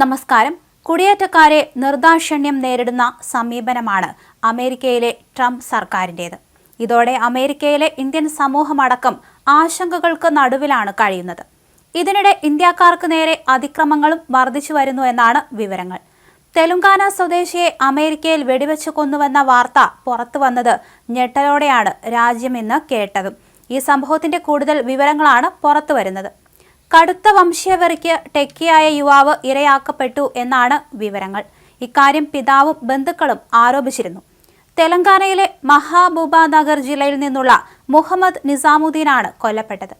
നമസ്കാരം. കുടിയേറ്റക്കാരെ നിർദാക്ഷിണ്യം നേരിടുന്ന സമീപനമാണ് അമേരിക്കയിലെ ട്രംപ് സർക്കാരിന്റേത്. ഇതോടെ അമേരിക്കയിലെ ഇന്ത്യൻ സമൂഹമടക്കം ആശങ്കകൾക്ക് നടുവിലാണ് കഴിയുന്നത്. ഇതിനിടെ ഇന്ത്യക്കാർക്ക് നേരെ അതിക്രമങ്ങളും വർദ്ധിച്ചു വരുന്നു എന്നാണ് വിവരങ്ങൾ. തെലുങ്കാന സ്വദേശിയെ അമേരിക്കയിൽ വെടിവെച്ച് കൊന്നുവെന്ന വാർത്ത പുറത്തു വന്നത് ഞെട്ടലോടെയാണ് രാജ്യം ഇന്ന് കേട്ടതും. ഈ സംഭവത്തിന്റെ കൂടുതൽ വിവരങ്ങളാണ് പുറത്തു വരുന്നത്. കടുത്ത വംശീയവറിക്ക് ടെക്കിയായ യുവാവ് ഇരയാക്കപ്പെട്ടു എന്നാണ് വിവരങ്ങൾ. ഇക്കാര്യം പിതാവും ബന്ധുക്കളും ആരോപിച്ചിരുന്നു. തെലങ്കാനയിലെ മഹാബൂബ നഗർ ജില്ലയിൽ നിന്നുള്ള മുഹമ്മദ് നിസാമുദ്ദീനാണ് കൊല്ലപ്പെട്ടത്.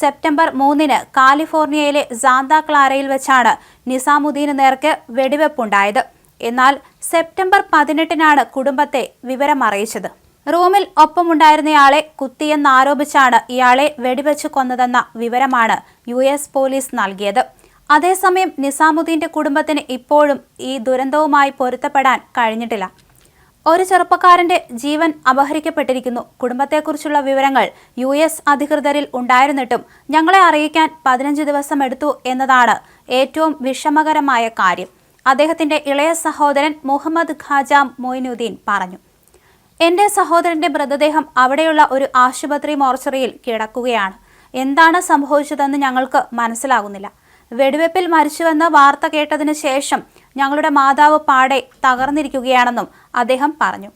സെപ്റ്റംബർ മൂന്നിന് കാലിഫോർണിയയിലെ സാന്താ ക്ലാരയിൽ വെച്ചാണ് നിസാമുദ്ദീന് നേർക്ക് വെടിവെപ്പുണ്ടായത്. എന്നാൽ സെപ്റ്റംബർ പതിനെട്ടിനാണ് കുടുംബത്തെ വിവരമറിയിച്ചത്. റൂമിൽ ഒപ്പമുണ്ടായിരുന്നയാളെ കുത്തിയെന്നാരോപിച്ചാണ് ഇയാളെ വെടിവെച്ച് കൊന്നതെന്ന വിവരമാണ് യു എസ് പോലീസ് നൽകിയത്. അതേസമയം നിസാമുദ്ദീന്റെ കുടുംബത്തിന് ഇപ്പോഴും ഈ ദുരന്തവുമായി പൊരുത്തപ്പെടാൻ കഴിഞ്ഞിട്ടില്ല. ഒരു ചെറുപ്പക്കാരന്റെ ജീവൻ അപഹരിക്കപ്പെട്ടിരിക്കുന്നു. കുടുംബത്തെക്കുറിച്ചുള്ള വിവരങ്ങൾ യു എസ് അധികൃതരിൽ ഉണ്ടായിരുന്നിട്ടും ഞങ്ങളെ അറിയിക്കാൻ പതിനഞ്ച് ദിവസം എടുത്തു എന്നതാണ് ഏറ്റവും വിഷമകരമായ കാര്യം. അദ്ദേഹത്തിന്റെ ഇളയ സഹോദരൻ മുഹമ്മദ് ഖാജ മൊയ്നുദ്ദീൻ പറഞ്ഞു. എന്റെ സഹോദരന്റെ മൃതദേഹം അവിടെയുള്ള ഒരു ആശുപത്രി മോർച്ചറിയിൽ കിടക്കുകയാണ്. എന്താണ് സംഭവിച്ചതെന്ന് ഞങ്ങൾക്ക് മനസ്സിലാകുന്നില്ല. വെടിവെപ്പിൽ മരിച്ചുവെന്ന വാർത്ത കേട്ടതിന് ശേഷം ഞങ്ങളുടെ മാതാവ് പാടെ തകർന്നിരിക്കുകയാണെന്നും അദ്ദേഹം പറഞ്ഞു.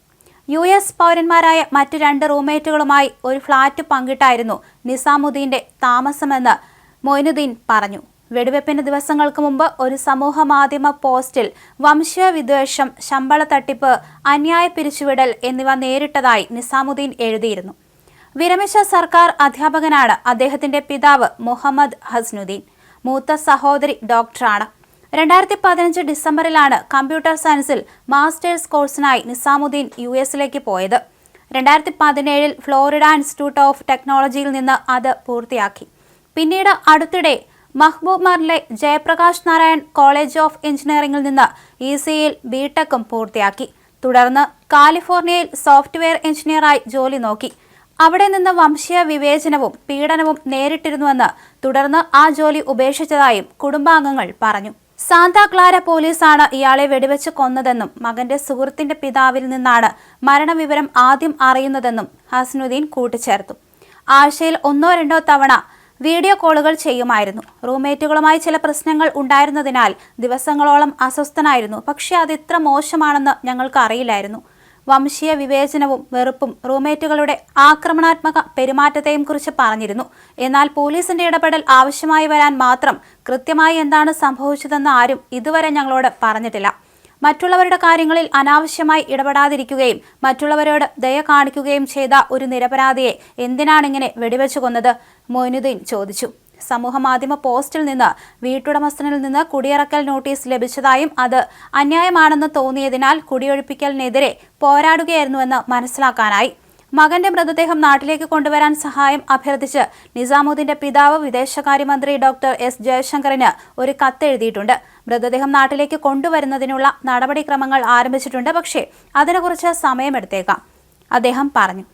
യു എസ് പൗരന്മാരായ മറ്റ് രണ്ട് റൂംമേറ്റുകളുമായി ഒരു ഫ്ളാറ്റ് പങ്കിട്ടായിരുന്നു നിസാമുദ്ദീന്റെ താമസമെന്ന് മൊയ്നുദ്ദീൻ പറഞ്ഞു. വെടിവെപ്പിന് ദിവസങ്ങൾക്ക് മുമ്പ് ഒരു സമൂഹ മാധ്യമ പോസ്റ്റിൽ വംശീയ വിദ്വേഷം ശമ്പള തട്ടിപ്പ് അന്യായ പിരിച്ചുവിടൽ എന്നിവ നേരിട്ടതായി നിസാമുദ്ദീൻ എഴുതിയിരുന്നു. വിരമിച്ച സർക്കാർ അധ്യാപകനാണ് അദ്ദേഹത്തിന്റെ പിതാവ് മുഹമ്മദ് ഹസ്നുദ്ദീൻ. മൂത്ത സഹോദരി ഡോക്ടറാണ്. രണ്ടായിരത്തി പതിനഞ്ച് ഡിസംബറിലാണ് കമ്പ്യൂട്ടർ സയൻസിൽ മാസ്റ്റേഴ്സ് കോഴ്സിനായി നിസാമുദ്ദീൻ യു എസിലേക്ക് പോയത്. രണ്ടായിരത്തി പതിനേഴിൽ ഫ്ലോറിഡ ഇൻസ്റ്റിറ്റ്യൂട്ട് ഓഫ് ടെക്നോളജിയിൽ നിന്ന് അത് പൂർത്തിയാക്കി. പിന്നീട് അടുത്തിടെ മഹ്ബൂബ്നഗറിലെ ജയപ്രകാശ് നാരായൺ കോളേജ് ഓഫ് എഞ്ചിനീയറിംഗിൽ നിന്ന് ഇ സിയിൽ ബിടെക്കും പൂർത്തിയാക്കി. തുടർന്ന് കാലിഫോർണിയയിൽ സോഫ്റ്റ്വെയർ എഞ്ചിനീയറായി ജോലി നോക്കി. അവിടെ നിന്ന് വംശീയ വിവേചനവും പീഡനവും നേരിട്ടിരുന്നുവെന്ന് തുടർന്ന് ആ ജോലി ഉപേക്ഷിച്ചതായും കുടുംബാംഗങ്ങൾ പറഞ്ഞു. സാന്താ ക്ലാര പോലീസാണ് ഇയാളെ വെടിവെച്ച് കൊന്നതെന്നും മകന്റെ സുഹൃത്തിന്റെ പിതാവിൽ നിന്നാണ് മരണവിവരം ആദ്യം അറിയുന്നതെന്നും ഹസ്നുദ്ദീൻ കൂട്ടിച്ചേർത്തു. ആഴ്ചയിൽ ഒന്നോ രണ്ടോ തവണ വീഡിയോ കോളുകൾ ചെയ്യുമായിരുന്നു. റൂംമേറ്റുകളുമായി ചില പ്രശ്നങ്ങൾ ഉണ്ടായിരുന്നതിനാൽ ദിവസങ്ങളോളം അസ്വസ്ഥനായിരുന്നു. പക്ഷേ അത് ഇത്ര മോശമാണെന്ന് ഞങ്ങൾക്ക് അറിയില്ലായിരുന്നു. വംശീയ വിവേചനവും വെറുപ്പും റൂംമേറ്റുകളുടെ ആക്രമണാത്മക പെരുമാറ്റത്തെയും കുറിച്ച് പറഞ്ഞിരുന്നു. എന്നാൽ പോലീസിന്റെ ഇടപെടൽ ആവശ്യമായി വരാൻ മാത്രം കൃത്യമായി എന്താണ് സംഭവിച്ചതെന്ന് ആരും ഇതുവരെ ഞങ്ങളോട് പറഞ്ഞിട്ടില്ല. മറ്റുള്ളവരുടെ കാര്യങ്ങളിൽ അനാവശ്യമായി ഇടപെടാതിരിക്കുകയും മറ്റുള്ളവരോട് ദയ കാണിക്കുകയും ചെയ്ത ഒരു നിരപരാധിയെ എന്തിനാണിങ്ങനെ വെടിവെച്ചു കൊന്നത്? മൊയ്നുദ്ദീൻ ചോദിച്ചു. സമൂഹമാധ്യമ പോസ്റ്റിൽ നിന്ന് വീട്ടുടമസ്ഥനിൽ നിന്ന് കുടിയിറക്കൽ നോട്ടീസ് ലഭിച്ചതായും അത് അന്യായമാണെന്ന് തോന്നിയതിനാൽ കുടിയൊഴിപ്പിക്കലിനെതിരെ പോരാടുകയായിരുന്നുവെന്ന് മനസ്സിലാക്കാനായി. മകന്റെ മൃതദേഹം നാട്ടിലേക്ക് കൊണ്ടുവരാൻ സഹായം അഭ്യർത്ഥിച്ച് നിസാമുദ്ദീന്റെ പിതാവ് വിദേശകാര്യമന്ത്രി ഡോക്ടർ എസ് ജയശങ്കറിന് ഒരു കത്തെഴുതിയിട്ടുണ്ട്. മൃതദേഹം നാട്ടിലേക്ക് കൊണ്ടുവരുന്നതിനുള്ള നടപടിക്രമങ്ങൾ ആരംഭിച്ചിട്ടുണ്ട്. പക്ഷേ അതിനെക്കുറിച്ച് സമയമെടുത്തേക്കാം. അദ്ദേഹം പറഞ്ഞു.